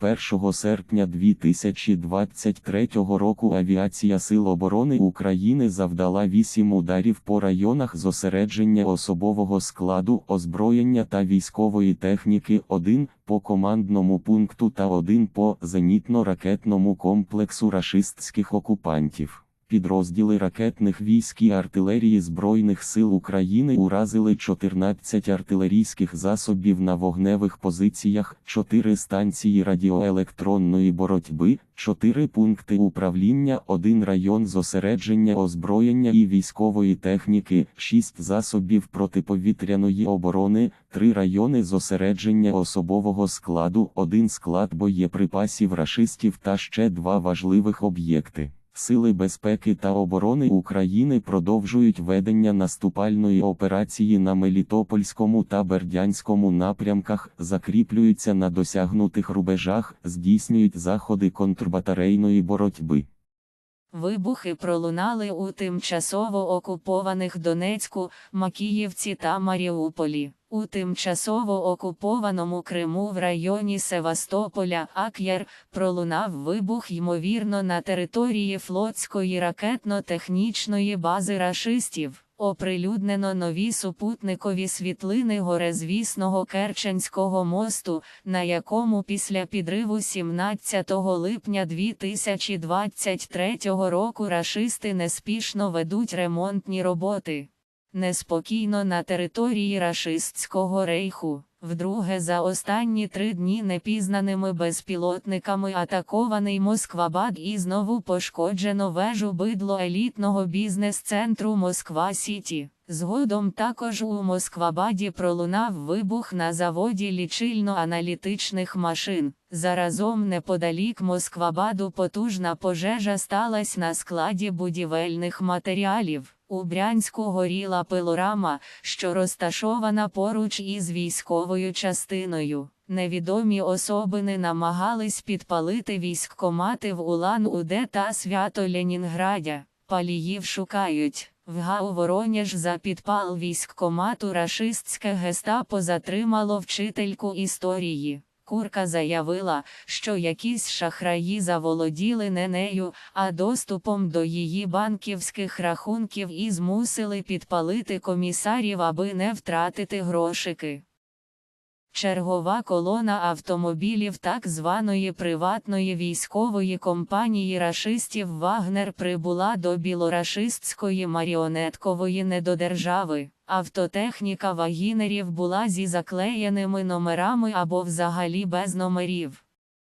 1 серпня 2023 року Авіація Сил оборони України завдала 8 ударів по районах зосередження особового складу, озброєння та військової техніки, 1 по командному пункту та 1 по зенітно-ракетному комплексу рашистських окупантів. Підрозділи ракетних військ і артилерії Збройних сил України уразили 14 артилерійських засобів на вогневих позиціях, 4 станції радіоелектронної боротьби, 4 пункти управління, 1 район зосередження озброєння і військової техніки, 6 засобів протиповітряної оборони, 3 райони зосередження особового складу, 1 склад боєприпасів рашистів та ще 2 важливих об'єкти. Сили безпеки та оборони України продовжують ведення наступальної операції на Мелітопольському та Бердянському напрямках, закріплюються на досягнутих рубежах, здійснюють заходи контрбатарейної боротьби. Вибухи пролунали у тимчасово окупованих Донецьку, Макіївці та Маріуполі. У тимчасово окупованому Криму в районі Севастополя Ак'яр пролунав вибух ймовірно на території флотської ракетно-технічної бази рашистів. Оприлюднено нові супутникові світлини горезвісного Керченського мосту, на якому після підриву 17 липня 2023 року рашисти неспішно ведуть ремонтні роботи. Неспокійно на території рашистського рейху. Вдруге за останні три дні непізнаними безпілотниками атакований Москвабад і знову пошкоджено вежу бидло елітного бізнес-центру Москва Сіті. Згодом також у Москвабаді пролунав вибух на заводі лічильно-аналітичних машин. Заразом неподалік Москвабаду потужна пожежа сталася на складі будівельних матеріалів. У Брянську горіла пилорама, що розташована поруч із військовою частиною. Невідомі особини намагались підпалити військкомати в Улан-Уде та Свято-Ленінградя. Паліїв шукають. В ГАУ Воронеж за підпал військкомату рашистське гестапо затримало вчительку історії. Курка заявила, що якісь шахраї заволоділи не нею, а доступом до її банківських рахунків і змусили підпалити комісарів, аби не втратити грошики. Чергова колона автомобілів так званої приватної військової компанії рашистів Вагнер прибула до білорашистської маріонеткової недодержави. Автотехніка вагінерів була зі заклеєними номерами або взагалі без номерів.